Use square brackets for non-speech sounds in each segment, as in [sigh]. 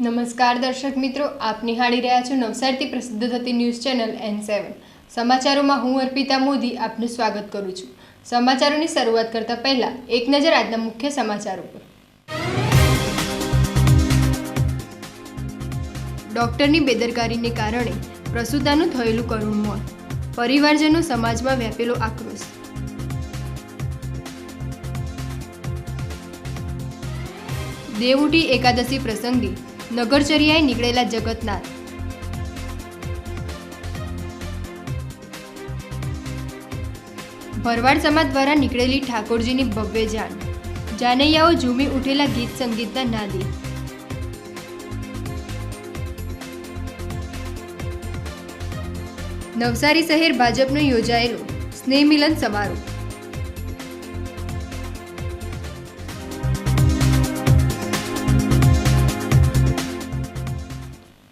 નમસ્કાર દર્શક મિત્રો, આપ નિહાળી રહ્યા છો નવસારીથી પ્રસિદ્ધ થતી ન્યૂઝ ચેનલ એન સેવન સમાચારોમાં હું અર્પિતા મોદી આપનું સ્વાગત કરું છું. સમાચારોની શરૂઆત કરતા પહેલા એક નજર આજના મુખ્ય સમાચારો પર. ડોક્ટરની બેદરકારીને કારણે પ્રસૂતાનું થયેલું કરુણ મોત. પરિવારજનો સમાજમાં વ્યાપેલો આક્રોશ. દેવઉટી એકાદશી પ્રસંગે નગરચર્યાએ નીકળેલા જગતનાથ ભરવાડ સમાજ દ્વારા નીકળેલી ઠાકોરજીની ભવ્ય જાન. જાનૈયાઓ ઝૂમી ઉઠેલા ગીત સંગીતના નાદી. નવસારી શહેર ભાજપનો યોજાયેલો સ્નેહ મિલન સમારોહ.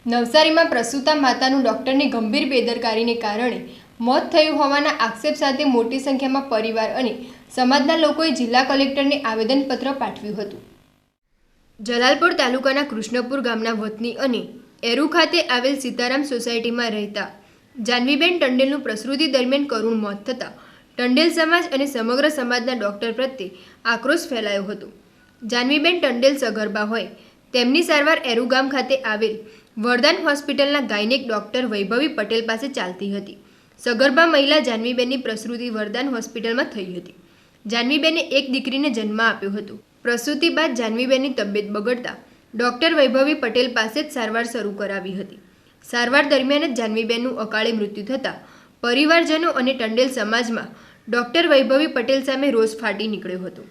નવસારીમાં પ્રસૂતા માતાનું ડોક્ટરની ગંભીર બેદરકારીને કારણે મોત થયું હોવાના આક્ષેપ સાથે મોટી સંખ્યામાં પરિવાર અને સમાજના લોકોએ જિલ્લા કલેક્ટરને આવેદનપત્ર પાઠવ્યું હતું. જલાલપુર તાલુકાના કૃષ્ણપુર ગામના વતની અને એરુ ખાતે આવેલ સીતારામ સોસાયટીમાં રહેતા જાનવીબેન ટંડેલનું પ્રસૂતિ દરમિયાન કરુણ મોત થતાં ટંડેલ સમાજ અને સમગ્ર સમાજના ડોક્ટર પ્રત્યે આક્રોશ ફેલાયો હતો. જાનવીબેન ટંડેલ સગર્ભા હોય, તેમની સારવાર એરુ ગામ ખાતે આવેલ વરદાન હોસ્પિટલના ગાયનેક ડોક્ટર વૈભવી પટેલ પાસે ચાલતી હતી. સગર્ભા મહિલા જાનવીબેનની પ્રસૂતિ વરદાન હોસ્પિટલમાં થઈ હતી. જાનવીબેને એક દીકરીને જન્મ આપ્યો હતો. પ્રસૂતિ બાદ જાનવીબેનની તબિયત બગડતા ડોક્ટર વૈભવી પટેલ પાસે જ સારવાર શરૂ કરાવી હતી. સારવાર દરમિયાન જ જાનવીબેનનું અકાળે મૃત્યુ થતાં પરિવારજનો અને ટંડેલ સમાજમાં ડોક્ટર વૈભવી પટેલ સામે રોષ ફાટી નીકળ્યો હતો.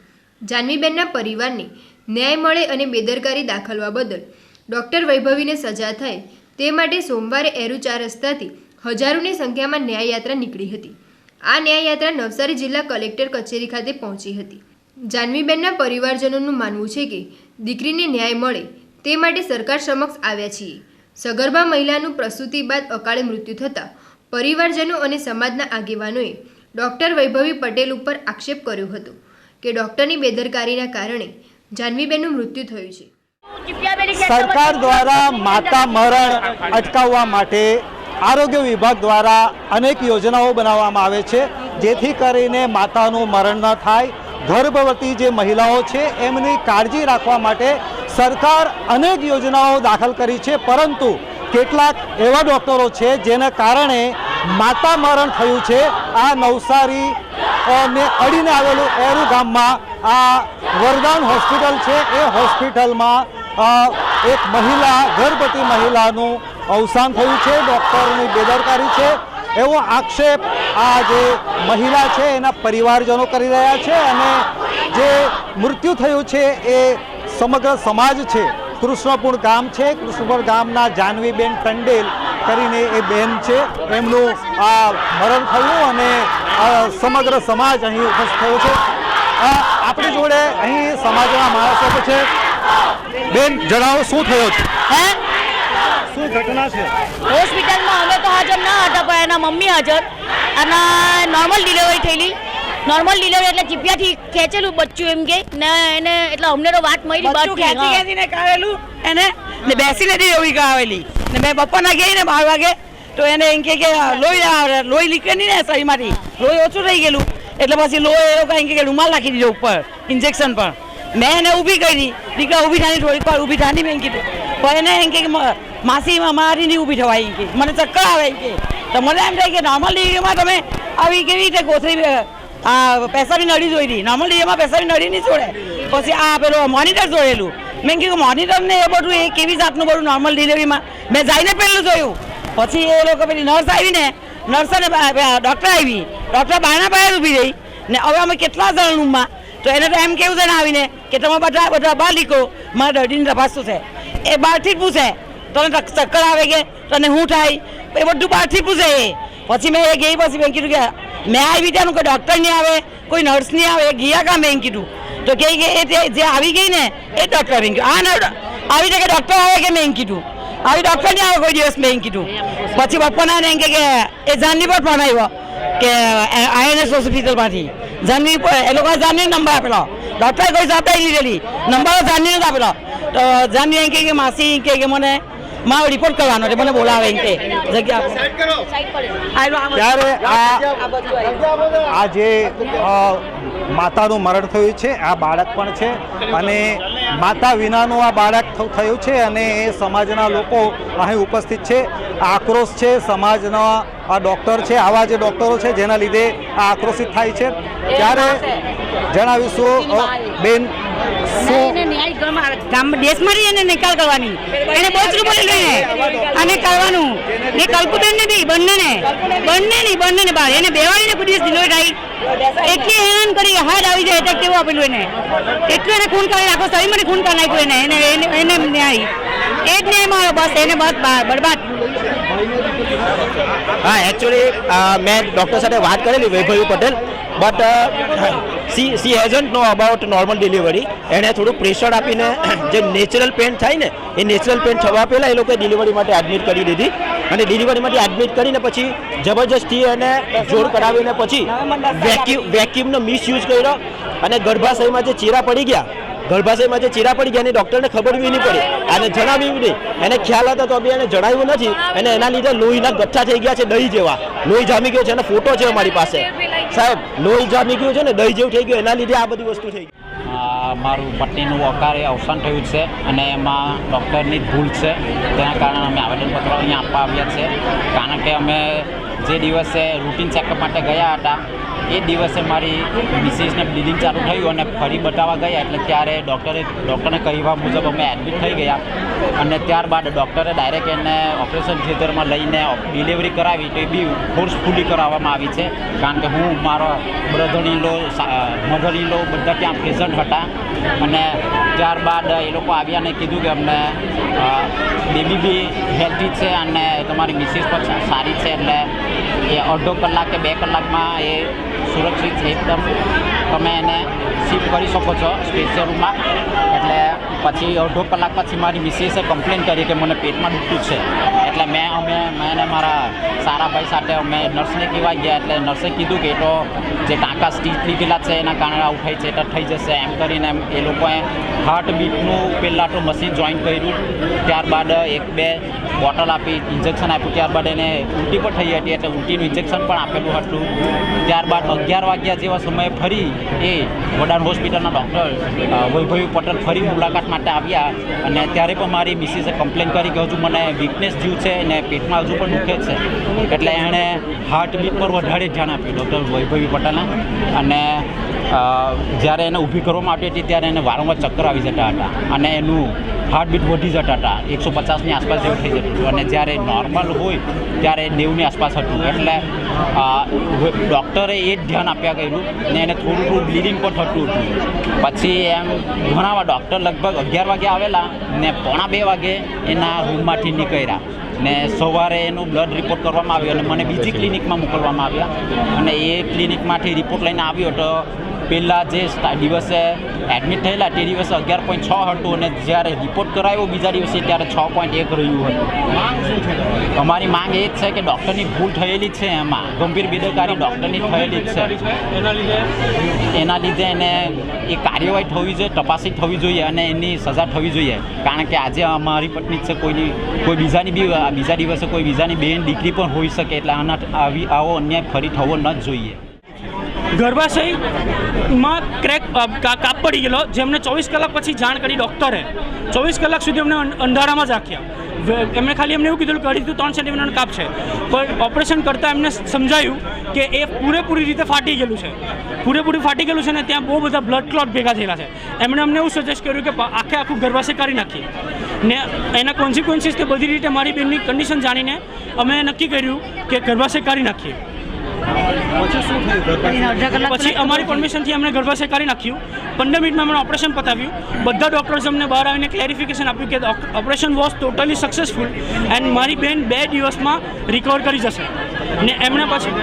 જાનવીબેનના પરિવારને ન્યાય મળે અને બેદરકારી દાખલવા બદલ ડોક્ટર વૈભવીને સજા થાય તે માટે સોમવારે એરુ ચાર રસ્તાથી હજારોની સંખ્યામાં ન્યાયયાત્રા નીકળી હતી. આ ન્યાયયાત્રા નવસારી જિલ્લા કલેક્ટર કચેરી ખાતે પહોંચી હતી. જાનવીબેનના પરિવારજનોનું માનવું છે કે દીકરીને ન્યાય મળે તે માટે સરકાર સમક્ષ આવ્યા છીએ. સગર્ભા મહિલાનું પ્રસૂતિ બાદ અકાળે મૃત્યુ થતાં પરિવારજનો અને સમાજના આગેવાનોએ ડૉક્ટર વૈભવી પટેલ ઉપર આક્ષેપ કર્યો હતો કે ડૉક્ટરની બેદરકારીના કારણે જાનવીબેનનું મૃત્યુ થયું છે. સરકાર દ્વારા માતા મરણ અટકાવવા માટે આરોગ્ય વિભાગ દ્વારા અનેક યોજનાઓ બનાવવામાં આવે છે. જેથી કરીને માતાનું મરણ ન થાય. ગર્ભવતી જે મહિલાઓ છે, એમની કાળજી રાખવા માટે સરકાર અનેક યોજનાઓ દાખલ કરી છે. પરંતુ કેટલાક એવા ડૉક્ટરો છે, જેના કારણે માતા મરણ થયું છે. આ નવસારી ને અડીને આવેલું એરુ ગામમાં આ વરદાન હોસ્પિટલ છે. એ હોસ્પિટલમાં એક મહિલા, ગર્ભવતી મહિલાનું અવસાન થયું છે. ડૉક્ટરની બેદરકારી છે. એવો આક્ષેપ આ જે મહિલા છે, એના પરિવારજનો કરી રહ્યા છે અને જે મૃત્યુ થયું છે એ સમગ્ર સમાજ છે. કૃષ્ણપુર ગામ છે. કૃષ્ણપુર ગામના જાનવીબેન ટંડેલ કરીને એ બેન છે. એમનું આ મરણ થયું અને સમગ્ર સમાજ અહીં ઉપસ્થિત થયો છે. આ આપણી જોડે અહીં સમાજના માણસો છે. બેન જણાવો શું થયો છે? હે? શું ઘટના છે? હોસ્પિટલમાં અમે તો હાજર ના હતા પણ એના મમ્મી હાજર. અને નોર્મલ ડિલિવરી થયેલી. નોર્મલ ડીલર એટલે ચીપિયાથી ખેંચેલું બચ્ચું એમ કે. ને એને એટલે અમને તો વાત મળી બચ્ચું ખેંચી ખેંચીને કાવેલું એને ને બેસીને હતી એવી આવેલી ને મેં બપોરના ગઈ ને બાર વાગે તો એને એમ કે લોહી લોહી લીકે ને શરીરમાંથી. લોહી ઓછું થઈ ગયેલું. એટલે પછી લોહી એ લોકો એમ કે રૂમાલ નાખી દીધો ઉપર ઇન્જેક્શન પર. મેં એને ઊભી કરી. દીકરા ઊભી થાય થોડીક વાર ઊભી થાની મેં કીધું. પણ એને એમ કે માસી મારી નહીં ઊભી થવાય. કે. મને ચક્કર આવે કે. તો મને એમ થાય કે નોર્મલ ડિગ્રીમાં તમે આવી કેવી રીતે કોથળી આ પૈસાની નળી જોઈ હતી નોર્મલ એમાં પેશાબી નળી નહીં જોડે. પછી આ પેલું મોનિટર જોયેલું. મેં કીધું મોનિટર ને એ બધું એ કેવી જાતનું બધું નોર્મલ ડિલિવરીમાં મેં? જઈને પહેલું જોયું. પછી એ લોકો પેલી નર્સ આવીને નર્સ અને ડૉક્ટર આવી. ડૉક્ટર બારના બહાર ઊભી રહી. ને હવે અમે કેટલા જણ રૂમમાં તો એને તો એમ કેવું છે ને આવીને કે તમે બધા બધા બહાર લીકો મારા દર્દીની તપાસ શું છે? એ બહારથી પૂછે. તને ચક્કર આવે કે? તને શું થાય? એ બધું બહારથી પૂછે એ. પછી મેં એ ગઈ, પછી મેં કીધું કે મેં આવી ત્યાંનું કોઈ ડૉક્ટર નહીં આવે, કોઈ નર્સ નહીં આવે ગયા કામ એમ કીધું. તો કે એ જે આવી ગઈ ને, એ ડૉક્ટર એમ કીધું. આ આવી કે ડૉક્ટર આવે કે મેં કીધું. આવી ડૉક્ટર નહીં આવે કોઈ દિવસ મેં કીધું. પછી બપોરના એમ કે એ જાનની પર ફોન આવ્યો કે આઈએનએસ હોસ્પિટલમાંથી જાનવી એ લોકોએ જાનવી નંબર આપેલો. ડૉક્ટરે કોઈ જવાબદારી લીધેલી. નંબર જાનવીને જ આપેલો. તો જાનવી એમ કે માસી એમ કે મને મારો રિપોર્ટ કરવાનો છે મને બોલાવે એમ કે. જગ્યા ત્યારે આ આ જે માતાનું મરણ થયું છે આ બાળક પણ છે. અને માતા વિનાનું આ બાળક થયું છે અને એ સમાજના લોકો અહીં ઉપસ્થિત છે. આક્રોશ છે સમાજના આ ડૉક્ટર છે આવા જે ડૉક્ટરો છે જેના લીધે આ આક્રોશિત થાય છે. ત્યારે જણાવીશું બેન શું ગામ દેશમાંથી નિકાલ કરવાની. એને બોલેલું એને અને કરવાનું. ને કલ્પુબેન ને બી, બંનેને. બંને ની બંને ને બાર એને બેવાડીને કોઈ દિવસ એટલી હેરાન કરી હાથ આવી જાય એટલે કેવું આપેલું એને? એટલું એને ખૂન કરી આખો શરીરમાં ખૂન કરી નાખ્યું એને. એને એને ન્યાય. એ જ ન્યાય મારો બસ. એને બસ બરબાદ. હા એકચ્યુઅલી મેં ડૉક્ટર સાથે વાત કરેલી, Vaibhavi Patel. But she she hasn't know about normal delivery એણે થોડું પ્રેશર આપીને [clears throat] જે નેચરલ પેન થાય ને, એ નેચરલ પેન થવા પહેલાં એ લોકોએ ડિલિવરી માટે એડમિટ કરી દીધી. અને ડિલિવરી માટે એડમિટ કરીને પછી જબરજસ્તી એને જોડ કરાવીને પછી વેક્યુમ વેક્યુમનો મિસયુઝ કર્યો. અને ગર્ભાશયમાં જે ચીરા પડી ગયા, ગર્ભાશયમાં જે ચીરા પડી ગયા એની ડૉક્ટરને ખબર બી નહીં પડી. અને જણાવ્યું નહીં. એને ખ્યાલ હતો તો બી એને જણાવ્યું નથી. અને એના લીધે લોહીના ગઠ્ઠા થઈ ગયા છે દહીં જેવા. લોહી જામી ગયો છે અને ફોટો છે અમારી પાસે. સાહેબ, લોહી જામી ગયું છે ને, દહીં જેવું થઈ ગયું, એના લીધે આ બધી વસ્તુ થઈ મારું પત્નીનું અકારે અવસાન થયું છે અને એમાં ડૉક્ટરની ભૂલ છે. તેના કારણે અમે આવેદનપત્ર અહીંયા આપવા આવ્યા છે. કારણ કે અમે જે દિવસે રૂટીન ચેકઅપ માટે ગયા હતા, એ દિવસે મારી મિસિસને બ્લીડિંગ ચાલુ થયું અને ફરી બતાવવા ગયા એટલે ત્યારે ડૉક્ટરે ડૉક્ટરને કહેવા મુજબ અમે એડમિટ થઈ ગયા. અને ત્યારબાદ ડૉક્ટરે ડાયરેક્ટ એને ઓપરેશન થિયેટરમાં લઈને ડિલિવરી કરાવી તો એ બી ફોર્સફુલી કરાવવામાં આવી છે. કારણ કે હું, મારો બ્રધર લો મધર લો બધા ત્યાં પ્રેઝન્ટ હતા. અને ત્યારબાદ એ લોકો આવ્યા અને કીધું કે અમને બેબી બી હેલ્ધી છે અને તમારી મિસિસ પણ સારી છે એટલે એ અડધો કલાક કે બે કલાકમાં એ સુરક્ષિત છે એકદમ. તમે એને શિફ્ટ કરી શકો છો સ્પેશિયલ રૂમમાં. એટલે પછી અડધો કલાક પછી મારી મિસિસે કમ્પ્લેન કરી કે મને પેટમાં દુખતું છે. એટલે મેં અમે, મેં મારા સારા ભાઈ સાથે અમે નર્સને કહેવા ગયા, એટલે નર્સે કીધું કે એ તો જે ટાંકા સ્ટીચ લીધેલા છે એના કારણે આવું થાય છે, એટલે થઈ જશે. એમ કરીને એ લોકોએ હાર્ટ બીટનું પહેલાં તો મશીન જોઈન કર્યું. ત્યારબાદ એક બે બોટલ આપી ઇન્જેક્શન આપ્યું, ત્યારબાદ એને ઉલટી પણ થઈ હતી, એટલે ઉલટીનું ઇન્જેક્શન પણ આપેલું હતું. ત્યારબાદ અગિયાર વાગ્યા જેવા સમયે ફરી એ વડાણ હોસ્પિટલના ડૉક્ટર વૈભવી પટેલ ફરી મુલાકાત માટે આવ્યા. અને ત્યારે પણ મારી મિસિસે કમ્પ્લેન કરી કે હજુ મને વીકનેસ જીવ છે અને પેટમાં હજુ પણ દુખે છે. એટલે એણે હાર્ટ બીટ પર વધારે ધ્યાન આપ્યું ડૉક્ટર વૈભવી પટેલને. અને જ્યારે એને ઊભી કરવામાં આવતી હતી, ત્યારે એને વારંવાર ચક્કર આવી જતા હતા. અને એનું હાર્ટબીટ વધી જતા હતા. એકસો પચાસની આસપાસ જેવું થઈ જતું હતું અને જ્યારે નોર્મલ હોય ત્યારે નેવની આસપાસ હતું. એટલે ડૉક્ટરે એ જ ધ્યાન આપ્યા કર્યું ને એને થોડું થોડું બ્લીડિંગ પણ થતું હતું. પછી એમ ઘણા ડૉક્ટર લગભગ અગિયાર વાગે આવેલા ને પોણા બે વાગે એના રૂમમાંથી નીકળ્યા. ને સવારે એનું બ્લડ રિપોર્ટ કરવામાં આવ્યો અને મને બીજી ક્લિનિકમાં મોકલવામાં આવ્યા. અને એ ક્લિનિકમાંથી રિપોર્ટ લઈને આવ્યો તો પહેલાં જે દિવસે એડમિટ થયેલા તે દિવસે અગિયાર પોઈન્ટ છ હતું અને જ્યારે રિપોર્ટ કરાવ્યો બીજા દિવસે ત્યારે છ પોઈન્ટ એક રહ્યું હતું. અમારી માંગ એ જ છે કે ડૉક્ટરની ભૂલ થયેલી જ છે એમાં. ગંભીર બેદરકારી ડૉક્ટરની થયેલી જ છે. એના લીધે? એને એ કાર્યવાહી થવી જોઈએ તપાસી થવી જોઈએ અને એની સજા થવી જોઈએ. કારણ કે આજે અમારી પત્ની છે કોઈની કોઈ બીજાની બી બીજા દિવસે કોઈ બીજાની બેન દીકરી પણ હોઈ શકે એટલે આના આવી આવો અન્યાય ફરી થવો ન જ જોઈએ. ગર્ભાશયમાં ક્રેક કાપ પડી ગયેલો, જેમને ચોવીસ કલાક પછી જાણ કરી ડૉક્ટરે. ચોવીસ કલાક સુધી અમને અંધારામાં જ રાખ્યા એમણે ખાલી એમને એવું કીધું કે અઢીથી ત્રણ સેન્ટીમીટરનો કાપ છે પણ ઓપરેશન કરતાં એમને સમજાયું કે એ પૂરેપૂરી રીતે ફાટી ગયેલું છે. પૂરેપૂરી ફાટી ગયેલું છે ને ત્યાં બહુ બધા બ્લડ ક્લોટ ભેગા થયેલા છે. એમણે અમને એવું સજેસ્ટ કર્યું કે આખે આખું ગર્ભાશય કાઢી નાખીએ. ને એના કોન્સિક્વન્સીસ તે બધી રીતે મારી બેનની કન્ડિશન જાણીને અમે નક્કી કર્યું કે ગર્ભાશય કાઢી નાખીએ. પછી અમારી પરમિશનથી અમને ગર્ભાશય કરી નાખ્યું. પંદર મિનિટમાં અમને ઓપરેશન પતાવ્યું. બધા ડૉક્ટર્સ અમને બહાર આવીને ક્લેરિફિકેશન આપ્યું કે operation was totally successful and મારી બેન બે દિવસમાં રિકવર કરી જશે. ને એમણે પછી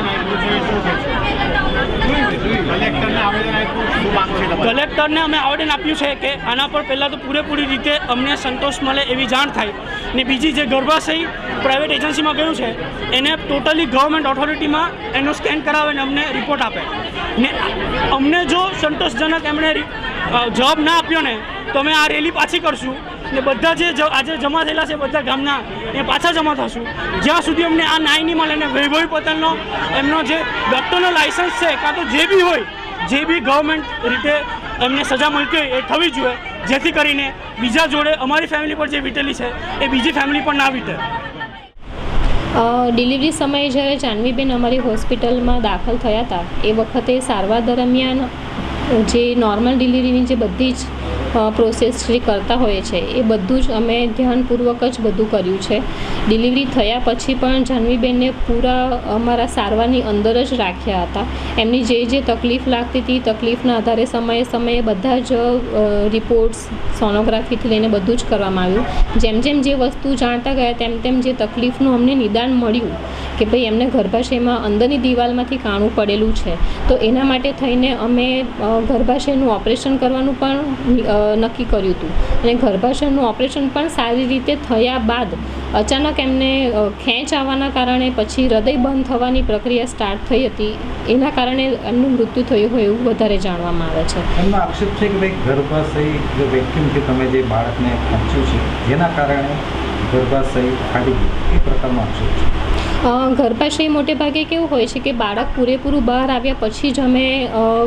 કલેક્ટરને અમે આવેદન આપ્યું છે કે આના પર પહેલાં તો પૂરેપૂરી રીતે અમને સંતોષ મળે એવી જાણ થાય. ને બીજી જે ગર્ભાશય પ્રાઇવેટ એજન્સીમાં ગયું છે, એને ટોટલી ગવર્મેન્ટ ઓથોરિટીમાં એનો સ્કેન કરાવે ને અમને રિપોર્ટ આપે. ને અમને જો સંતોષજનક એમણે જવાબ ના આપ્યો ને, તો અમે આ રેલી પાછી કરશું. ને બધા જે આજે જમા થયેલા છે બધા ગામના, એ પાછા જમા થશું. જ્યાં સુધી અમને આ ન્યાય નહીં મળે ને વૈભવી પટેલનો એમનો જે ડૉક્ટરનો લાઇસન્સ છે, કાં તો જે બી હોય, જે બી ગવર્મેન્ટ રીતે એમને સજા મળતી હોય એ થવી જોઈએ. જેથી કરીને બીજા જોડે અમારી ફેમિલી પર જે વીટેલી છે, એ બીજી ફેમિલી પર ના વીતે. ડિલિવરી સમયે જ્યારે જાનવીબેન અમારી હોસ્પિટલમાં દાખલ થયા હતા, એ વખતે સારવાર દરમિયાન જે નોર્મલ ડિલિવરીની જે બધી જ પ્રોસેસ જે કરતા હોઈએ છે, એ બધું જ અમે ધ્યાનપૂર્વક જ બધું કર્યું છે. ડિલિવરી થયા પછી પણ જાહ્નવીબેનને પૂરા અમારા સારવારની અંદર જ રાખ્યા હતા. એમની જે જે તકલીફ લાગતી હતી, તકલીફના આધારે સમયે સમયે બધા જ રિપોર્ટ્સ સોનોગ્રાફીથી લઈને બધું જ કરવામાં આવ્યું. જેમ જેમ જે વસ્તુ જાણતા ગયા, તેમ તેમ જે તકલીફનું અમને નિદાન મળ્યું કે ભાઈ એમને ગર્ભાશયમાં અંદરની દિવાલમાંથી કાણું પડેલું છે. તો એના માટે થઈને અમે ગર્ભાશયનું ઓપરેશન કરવાનું પણ નક્કી કર્યું હતું. અને ગર્ભાશયનું ઓપરેશન પણ સારી રીતે થયા બાદ અચાનક એમને ખેંચ આવવાના કારણે પછી હૃદય બંધ થવાની પ્રક્રિયા સ્ટાર્ટ થઈ હતી. એના કારણે એમનું મૃત્યુ થયું હોય એવું વધારે જાણવામાં આવે છે. એમનો આક્ષેપ છે કે ભાઈ ગર્ભાશય જે વેક્યુમથી તમે જે બાળકને ખેંચ્યું છે, જેના કારણે ગર્ભાશય ફાટી ગયું? એ પ્રકારનો આક્ષેપ છે. ગર્ભાશય મોટે ભાગે કેવું હોય છે કે બાળક પૂરેપૂરું બહાર આવ્યા પછી જ અમે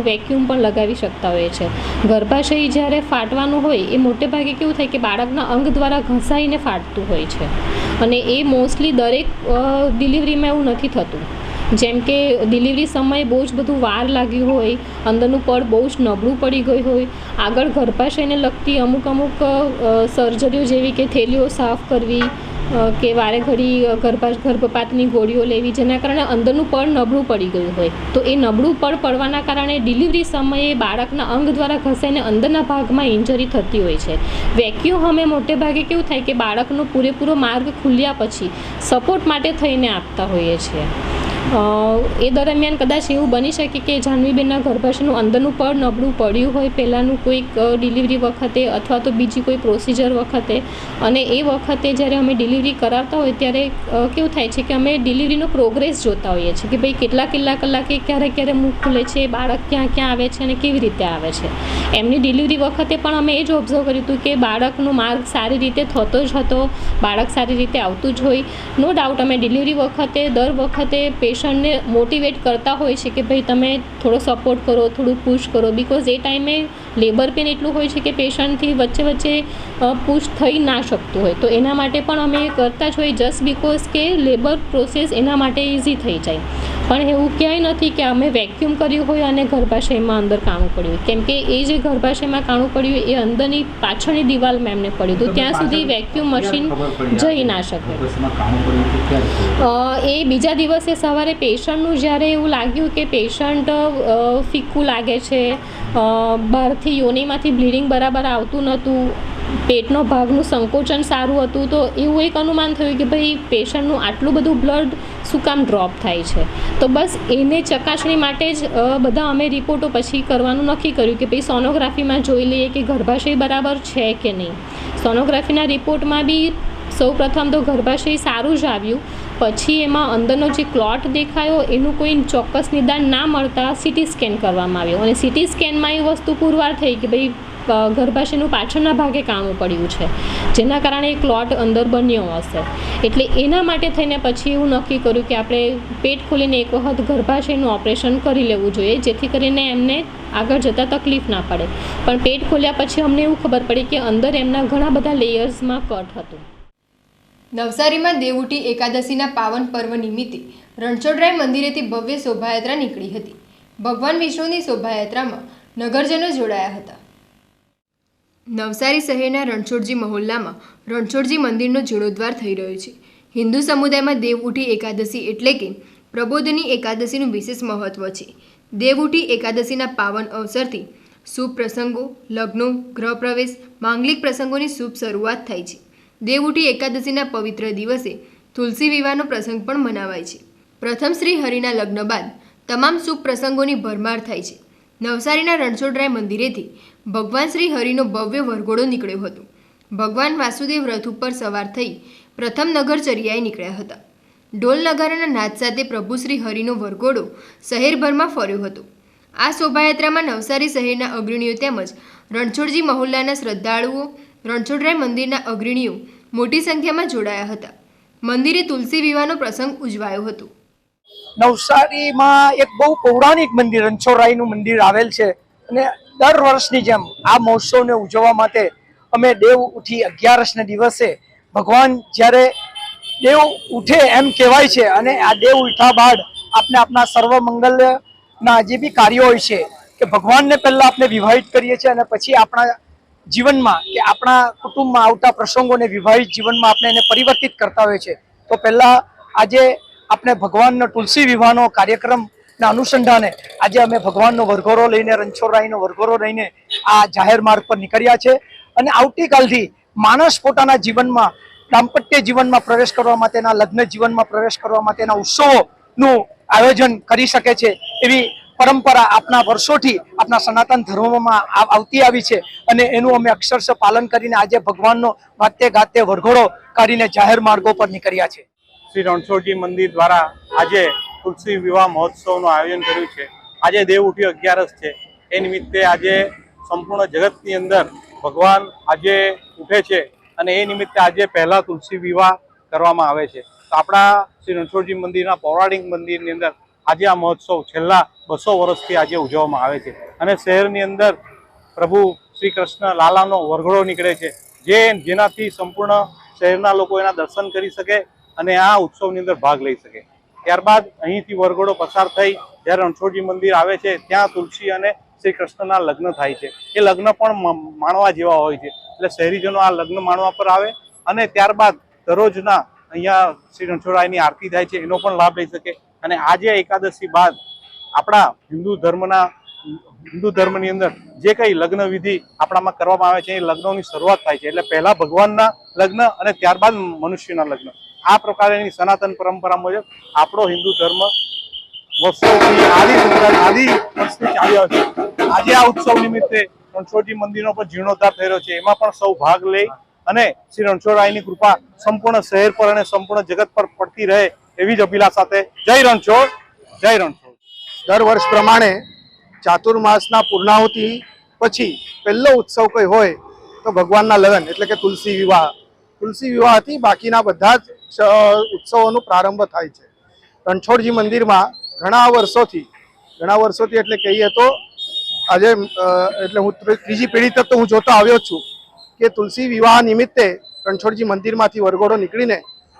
વેક્યુમ પણ લગાવી શકતા હોઈએ છીએ ગર્ભાશય જ્યારે ફાટવાનું હોય, એ મોટે ભાગે કેવું થાય કે બાળકના અંગ દ્વારા ઘસાઈને ફાટતું હોય છે. અને એ મોસ્ટલી દરેક ડિલિવરીમાં એવું નથી થતું. જેમ કે ડિલિવરી સમયે બહુ જ બધું વાર લાગ્યું હોય, અંદરનું પડ બહુ જ નબળું પડી ગયું હોય, આગળ ગર્ભાશયને લગતી અમુક અમુક સર્જરીઓ જેવી કે થેલીઓ સાફ કરવી કે વારે ઘડી ગર્ભાશ ગર્ભપાતની ગોળીઓ લેવી, જેના કારણે અંદરનું પડ નબળું પડી ગયું હોય. તો એ નબળું પડ પડવાના કારણે ડિલિવરી સમયે બાળકના અંગ દ્વારા ઘસાઈને અંદરના ભાગમાં ઇન્જરી થતી હોય છે. વેક્યુમ અમે મોટે ભાગે કેવું થાય કે બાળકનો પૂરેપૂરો માર્ગ ખુલ્યા પછી સપોર્ટ માટે થઈને આપતા હોઈએ છીએ. એ દરમિયાન કદાચ એવું બની શકે કે જાહ્નવીબેનના ગર્ભાશયનું અંદરનું પડ નબળું પડ્યું હોય પહેલાંનું કોઈક ડિલિવરી વખતે અથવા તો બીજી કોઈ પ્રોસિજર વખતે. અને એ વખતે જ્યારે અમે ડિલિવરી કરાવતા હોય ત્યારે કેવું થાય છે કે અમે ડિલિવરીનો પ્રોગ્રેસ જોતા હોઈએ છીએ કે ભાઈ કેટલા કેટલા કલાકે ક્યારે ક્યારે મુખ ખુલે છે, બાળક ક્યાં ક્યાં આવે છે અને કેવી રીતે આવે છે. એમની ડિલિવરી વખતે પણ અમે એ જ ઓબ્ઝર્વ કર્યું હતું કે બાળકનો માર્ગ સારી રીતે થતો જ હતો, બાળક સારી રીતે આવતું જ હોય. નો ડાઉટ અમે ડિલિવરી વખતે, દર વખતે પેશન્ટને મોટિવેટ કરતા હોય છે કે ભાઈ તમે થોડો સપોર્ટ કરો, થોડું પુશ કરો. બિકોઝ એ ટાઈમે લેબર પેન એટલું હોય છે કે પેશન્ટથી વચ્ચે વચ્ચે પુશ થઈ ના શકતું હોય. તો એના માટે પણ અમે કરતા જ હોય જસ્ટ બિકોઝ કે લેબર પ્રોસેસ એના માટે ઇઝી થઈ જાય. પણ એવું ક્યાંય નથી કે અમે વેક્યુમ કર્યું હોય અને ગર્ભાશયમાં અંદર કાણું પડ્યું. કેમ કે એ જે ગર્ભાશયમાં કાણું પડ્યું એ અંદરની પાછળની દિવાલ એમને પડ્યું હતું. ત્યાં સુધી વેક્યુમ મશીન જઈ ના શકે. એ બીજા દિવસે સવારે પેશન્ટનું જ્યારે એવું લાગ્યું કે પેશન્ટ ફિક્કું લાગે છે બહારથી યોનીમાંથી બ્લીડિંગ બરાબર આવતું નહોતું પેટનો ભાગનું સંકોચન સારું હતું તો એવું એક અનુમાન થયું કે ભાઈ પેશન્ટનું આટલું બધું બ્લડ શું કામ ડ્રોપ થાય છે? તો બસ એને ચકાસણી માટે જ બધા અમે રિપોર્ટો પછી કરવાનું નક્કી કર્યું કે ભાઈ સોનોગ્રાફીમાં જોઈ લઈએ કે ગર્ભાશય બરાબર છે કે નહીં. સોનોગ્રાફીના રિપોર્ટમાં બી સૌ પ્રથમ તો ગર્ભાશય સારું જ આવ્યું. પછી એમાં અંદરનો જે ક્લોટ દેખાયો એનું કોઈ ચોક્કસ નિદાન ના મળતા સિટી સ્કેન કરવામાં આવ્યો. અને સિટી સ્કેનમાં એ વસ્તુ પુરવાર થઈ કે ભાઈ ગર્ભાશયનું પાછળના ભાગે કાણું પડ્યું છે, જેના કારણે એ ક્લોટ અંદર બન્યો હશે. એટલે એના માટે થઈને પછી એવું નક્કી કર્યું કે આપણે પેટ ખોલીને એક વખત ગર્ભાશયનું ઓપરેશન કરી લેવું જોઈએ, જેથી કરીને એમને આગળ જતાં તકલીફ ના પડે. પણ પેટ ખોલ્યા પછી અમને એવું ખબર પડી કે અંદર એમના ઘણા બધા લેયર્સમાં કટ હતું. નવસારીમાં દેવઉઠી એકાદશીના પાવન પર્વ નિમિત્તે રણછોડરાય મંદિરેથી ભવ્ય શોભાયાત્રા નીકળી હતી. ભગવાન વિષ્ણુની શોભાયાત્રામાં નગરજનો જોડાયા હતા. નવસારી શહેરના રણછોડજી મહોલ્લામાં રણછોડજી મંદિરનો જીર્ણોદ્વાર થઈ રહ્યો છે. હિન્દુ સમુદાયમાં દેવઉઠી એકાદશી એટલે કે પ્રબોધની એકાદશીનું વિશેષ મહત્વ છે. દેવઉઠી એકાદશીના પાવન અવસરથી શુભ પ્રસંગો, લગ્નો ગૃહપ્રવેશ માંગલિક પ્રસંગોની શુભ શરૂઆત થાય છે. દેવઉઠી એકાદશીના પવિત્ર દિવસે તુલસી વિવાહનો પ્રસંગ પણ મનાવાય છે. પ્રથમ શ્રી હરિના લગ્ન બાદ તમામ શુભ પ્રસંગોની ભરમાર થાય છે. નવસારીના રણછોડરાય મંદિરેથી ભગવાન શ્રી હરિનો ભવ્ય વરઘોડો નીકળ્યો હતો. ભગવાન વાસુદેવ રથ ઉપર સવાર થઈ પ્રથમ નગરચર્યાએ નીકળ્યા હતા. ઢોલ નગારાના નાદ સાથે પ્રભુ શ્રી હરિનો વરઘોડો શહેરભરમાં ફર્યો હતો. આ શોભાયાત્રામાં નવસારી શહેરના અગ્રણીઓ તેમજ રણછોડજી મહોલ્લાના શ્રદ્ધાળુઓ, રણછોડરાય મંદિરના અગ્રણીઓ મોટી સંખ્યામાં જોડાયા હતા. મંદિરે તુલસી વિવાહનો પ્રસંગ ઉજવાયો હતો. નવસારીમાં એક બહુ પૌરાણિક મંદિર રણછોડરાયનું મંદિર આવેલ છે. અને દર વર્ષની જેમ આ મહોત્સવને ઉજવવા માટે અમે દેવ ઉઠી અગિયારસને દિવસે ભગવાન જ્યારે દેવ ઉઠે એમ કહેવાય છે અને આ દેવ ઉઠ્યા બાદ આપણે આપણા સર્વ મંગલના જે બી કાર્યો હોય છે કે ભગવાનને પહેલાં આપણે વિવાહિત કરીએ છીએ અને પછી આપણા જીવનમાં કે આપણા કુટુંબમાં આવતા પ્રસંગોને વિવાહિત જીવનમાં આપણે એને પરિવર્તિત કરતા હોય છે તો પહેલાં આજે આપણે ભગવાનનો તુલસી વિવાહનો કાર્યક્રમના અનુસંધાને આજે અમે ભગવાનનો વરઘોડો લઈને રણછોડરાયનો વરઘોડો લઈને આ જાહેર માર્ગ પર નીકળ્યા છે. અને આવતીકાલથી માણસ પોતાના જીવનમાં, દાંપત્ય જીવનમાં પ્રવેશ કરવા માટેના, લગ્ન જીવનમાં પ્રવેશ કરવા માટેના ઉત્સવોનું આયોજન કરી શકે છે એવી પરંપરા આપણા વર્ષોથી આપણા સનાતન ધર્મમાં આવ- આવતી આવી છે. અને એનું અમે અક્ષરશ પાલન કરીને આજે ભગવાનનો વાતે ગાતે વરઘોડો કાઢીને જાહેર માર્ગો પર નીકળ્યા છે. શ્રી રણછોડજી મંદિર દ્વારા આજે તુલસી વિવાહ મહોત્સવનું આયોજન કર્યું છે. આજે દેવ ઉઠી અગિયારસ છે. એ નિમિત્તે આજે સંપૂર્ણ જગતની અંદર ભગવાન આજે ઉઠે છે અને એ નિમિત્તે આજે પહેલા તુલસી વિવાહ કરવામાં આવે છે. તો આપણા શ્રી રણછોડજી મંદિરના પૌરાણિક મંદિરની અંદર આજે આ મહોત્સવ છેલ્લા બસો વર્ષથી આજે ઉજવવામાં આવે છે. અને શહેરની અંદર પ્રભુ શ્રી કૃષ્ણ લાલાનો વરઘોડો નીકળે છે. જે જેનાથી સંપૂર્ણ શહેરના લોકો એના દર્શન કરી શકે અને આ ઉત્સવની અંદર ભાગ લઈ શકે. ત્યારબાદ અહીંથી વરઘોડો પસાર થઈ જ્યારે રણછોડજી મંદિર આવે છે, ત્યાં તુલસી અને શ્રી કૃષ્ણના લગ્ન થાય છે. એ લગ્ન પણ માણવા જેવા હોય છે. એટલે શહેરીજનો આ લગ્ન માણવા પર આવે અને ત્યારબાદ દરરોજના અહીંયા શ્રી રણછોડરાયની આરતી થાય છે, એનો પણ લાભ લઈ શકે. અને આજે એકાદશી બાદ આપણા હિન્દુ ધર્મના, હિન્દુ ધર્મની અંદર જે કંઈ લગ્ન વિધિ આપણામાં કરવામાં આવે છે, એ લગ્નોની શરૂઆત થાય છે. એટલે પહેલા ભગવાનના લગ્ન અને ત્યારબાદ મનુષ્યના લગ્ન. આ પ્રકારની સનાતન પરંપરા મુજબ આપણો હિન્દુ ધર્મ વર્ષોથી આદિ આદિ વર્ષથી ચાલ્યો છે. આજે આ ઉત્સવ નિમિત્તે રણછોડજી મંદિરનો પણ જીર્ણોદ્ધાર રહ્યો છે. એમાં પણ સૌ ભાગ લઈ અને શ્રી રણછોડરાયની કૃપા સંપૂર્ણ શહેર પર અને સંપૂર્ણ જગત પર પડતી રહે એવી જ અભિલા સાથે જય રણછોડ જય રણછોડ. દર વર્ષ પ્રમાણે ચાતુર્માસના પૂર્ણાહુતિ પછી પહેલો ઉત્સવ કોઈ હોય તો ભગવાનના લગ્ન, એટલે કે તુલસી વિવાહ. તુલસી વિવાહ હતી, બાકીના બધા જ ઉત્સવોનો પ્રારંભ થાય છે. રણછોડજી મંદિરમાં ઘણા વર્ષોથી ઘણા વર્ષોથી એટલે કહીએ તો આજે એટલે હું ત્રીજી પેઢી તક તો હું જોતો આવ્યો છું કે તુલસી વિવાહ નિમિત્તે રણછોડજી મંદિરમાંથી વરઘોડો નીકળીને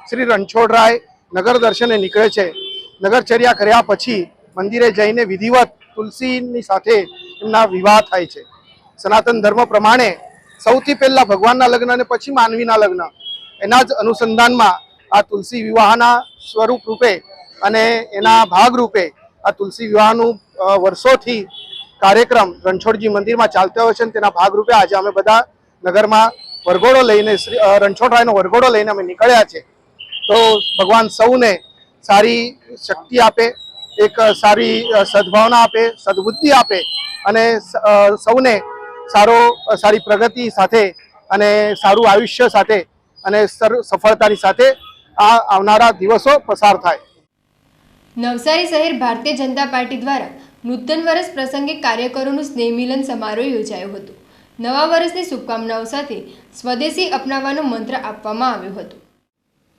શ્રી રણછોડરાય નગર દર્શને નીકળે છે. નગરચર્યા કર્યા પછી મંદિરે જઈને વિધિવત તુલસીની સાથે એમના વિવાહ થાય છે. સનાતન ધર્મ પ્રમાણે સૌથી પહેલાં ભગવાનના લગ્ન અને પછી માનવીના લગ્ન. એના જ અનુસંધાનમાં આ તુલસી વિવાહના સ્વરૂપ રૂપે અને એના ભાગ રૂપે આ તુલસી વિવાહનું વર્ષોથી કાર્યક્રમ રણછોડજી મંદિરમાં ચાલતો હોય છે તેના ભાગરૂપે આજે અમે બધા નગરમાં વરઘોડો લઈને શ્રી રણછોડરાયનો વરઘોડો લઈને અમે નીકળ્યા છે. તો ભગવાન સૌને સારી શક્તિ આપે, એક સારી સદભાવના આપે, સદબુદ્ધિ આપે અને સૌને સારો સારી પ્રગતિ સાથે અને સારું આયુષ્ય સાથે અને સફળતાની સાથે આ આવનારા દિવસો પસાર થાય. નવસારી શહેર ભારતીય જનતા પાર્ટી દ્વારા નૂતન વર્ષ પ્રસંગે કાર્યકરોનું સ્નેહ સમારોહ યોજાયો હતો. નવા વર્ષની શુભકામનાઓ સાથે સ્વદેશી અપનાવવાનો મંત્ર આપવામાં આવ્યો હતો.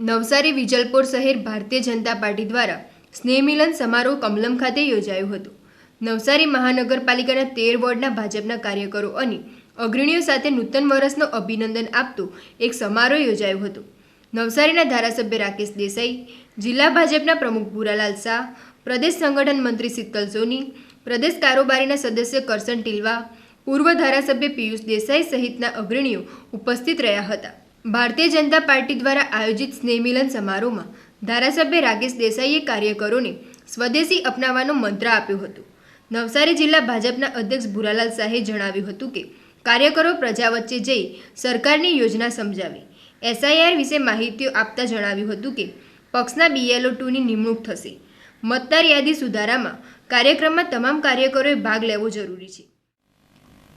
નવસારી વિજલપોર શહેર ભારતીય જનતા પાર્ટી દ્વારા સ્નેહમિલન સમારોહ કમલમ ખાતે યોજાયો હતો. નવસારી મહાનગરપાલિકાના તેર વોર્ડના ભાજપના કાર્યકરો અને અગ્રણીઓ સાથે નૂતન વર્ષનો અભિનંદન આપતો એક સમારોહ યોજાયો હતો. નવસારીના ધારાસભ્ય રાકેશ દેસાઈ, જિલ્લા ભાજપના પ્રમુખ ભૂરાલાલ શાહ, પ્રદેશ સંગઠન મંત્રી શીતલ સોની, પ્રદેશ કારોબારીના સદસ્ય કરસન ટીલવા, પૂર્વ ધારાસભ્ય પિયુષ દેસાઈ સહિતના અગ્રણીઓ ઉપસ્થિત રહ્યા હતા. ભારતીય જનતા પાર્ટી દ્વારા આયોજિત સ્નેહમિલન સમારોહમાં ધારાસભ્ય રાકેશ દેસાઈએ કાર્યકરોને સ્વદેશી અપનાવવાનો મંત્ર આપ્યો હતો. નવસારી જિલ્લા ભાજપના અધ્યક્ષ ભૂરાલાલ શાહે જણાવ્યું હતું કે, કાર્યકરો પ્રજા વચ્ચે જઈ સરકારની યોજના સમજાવી. એસઆઈઆર વિશે માહિતીઓ આપતા જણાવ્યું હતું કે પક્ષના બીએલઓ ટુની નિમણૂક થશે. મતદાર યાદી સુધારામાં કાર્યક્રમમાં તમામ કાર્યકરોએ ભાગ લેવો જરૂરી છે.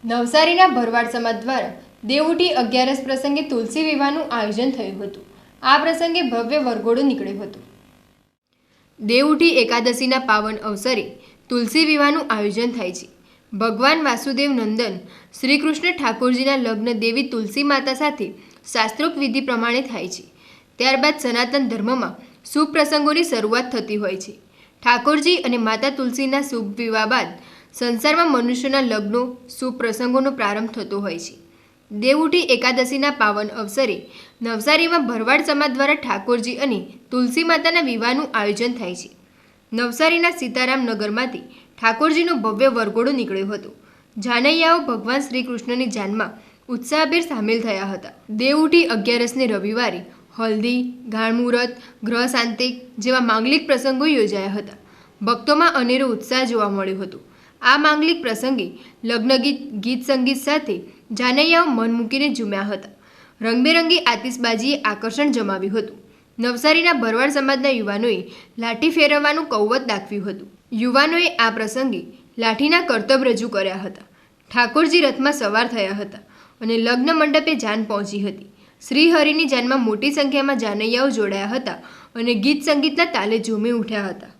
નવસારીના ભરવાડ સમાજ દ્વારા દેવઉટી અગિયારસ પ્રસંગે તુલસી વિવાહનું આયોજન થયું હતું. આ પ્રસંગે ભવ્ય વરઘોડો નીકળ્યો હતો. દેવઉઠી એકાદશીના પાવન અવસરે તુલસી વિવાહનું આયોજન થાય છે. ભગવાન વાસુદેવ નંદન શ્રી કૃષ્ણ ઠાકોરજીના લગ્ન દેવી તુલસી માતા સાથે શાસ્ત્રોક્ત વિધિ પ્રમાણે થાય છે. ત્યારબાદ સનાતન ધર્મમાં શુભ પ્રસંગોની શરૂઆત થતી હોય છે. ઠાકોરજી અને માતા તુલસીના શુભ વિવાહ બાદ સંસારમાં મનુષ્યના લગ્નો શુભ પ્રસંગોનો પ્રારંભ થતો હોય છે. દેવઉઠી એકાદશીના પાવન અવસરે નવસારીમાં ભરવાડ સમાજ દ્વારા ઠાકોરજી અને તુલસી માતાના વિવાહનું આયોજન થાય છે. નવસારીના સીતારામ નગરમાંથી ઠાકોરજીનો ભવ્ય વરઘોડું નીકળ્યો હતો. જાનૈયાઓ ભગવાન શ્રી કૃષ્ણની જાનમાં ઉત્સાહભેર સામેલ થયા હતા. દેવઉઠી અગિયારસને રવિવારે હલ્દી ગાળમુહૂર્ત ગ્રહ શાંતિ જેવા માંગલિક પ્રસંગો યોજાયા હતા. ભક્તોમાં અનેરો ઉત્સાહ જોવા મળ્યો હતો. આ માંગલિક પ્રસંગે લગ્નગીત, ગીત સંગીત સાથે જાનૈયાઓ મન મૂકીને ઝૂમ્યા હતા. રંગબેરંગી આતિશબાજીએ આકર્ષણ જમાવ્યું હતું. નવસારીના ભરવાડ સમાજના યુવાનોએ લાઠી ફેરવવાનું કૌવત દાખવ્યું હતું. યુવાનોએ આ પ્રસંગે લાઠીના કરતબ રજૂ કર્યા હતા. ઠાકોરજી રથમાં સવાર થયા હતા અને લગ્ન મંડપે જાન પહોંચી હતી. શ્રીહરિની જાનમાં મોટી સંખ્યામાં જાનૈયાઓ જોડાયા હતા અને ગીત સંગીતના તાલે ઝૂમી ઉઠ્યા હતા.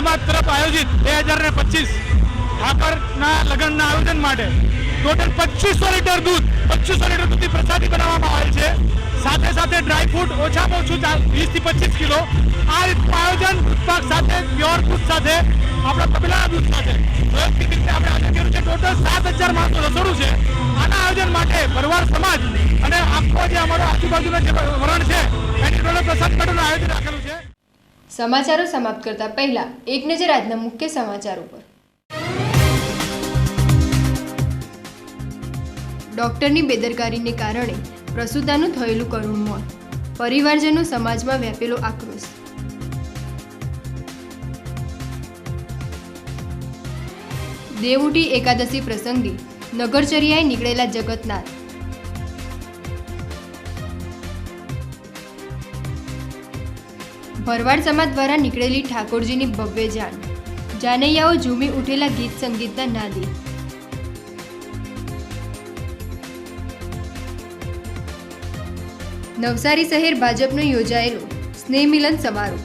સમાજ તરફ આયોજિત બે હજાર ને પચીસ ઠાકરના લગ્નના આયોજન માટે ટોટલ પચીસો લીટર દૂધ, પચીસો લીટર દૂધની પ્રસાદી બનાવવામાં આવેલ છે. સાથે સાથે ડ્રાય ફ્રૂટ ઓછામાં ઓછું વીસથી પચીસ કિલો. આ રીતનું આયોજન દૂધપાક સાથે, પ્યોર દૂધ સાથે, આપણા તબેલા દૂધ સાથે. વૈયક્તિક રીતે આપણે આયોજન કર્યું છે ટોટલ સાત હજાર માણસો રસોડું છે. આના આયોજન માટે ભરવાડ સમાજ અને આખો જે અમારો આજુબાજુનો જે વરણ છે, એની ટોટલ પ્રસાદ માટેનું આયોજન રાખેલું છે. સમાચારો સમાપ્ત કરતા પહેલા એક નજર આજના મુખ્ય સમાચારો પર ડોક્ટરની બેદરકારીને કારણે પ્રસૂતાનું થયેલું કરુણ મોત. પરિવારજનો સમાજમાં વ્યાપેલો આક્રોશ. દેવઉટી એકાદશી પ્રસંગે નગરચર્યાએ નીકળેલા જગતનાથ ભરવાડ સમાજ દ્વારા નીકળેલી ઠાકોરજીની ભવ્ય જાન. જાનૈયાઓ ઝૂમી ઉઠેલા ગીત સંગીતના નાદી. નવસારી શહેર ભાજપનો યોજાયેલો સ્નેહ મિલન સમારોહ.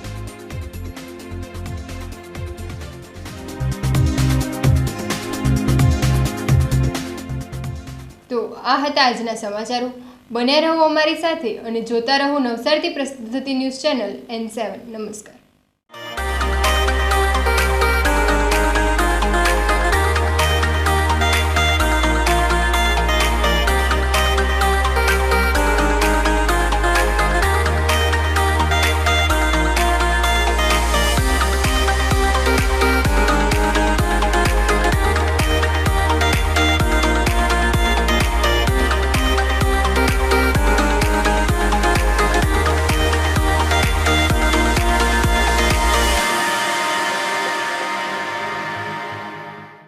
તો આ હતા આજના સમાચારો. બન્યા રહો અમારી સાથે અને જોતા રહો નવસારીથી પ્રસિદ્ધ થતી ન્યૂઝ ચેનલ એન સેવન નમસ્કાર.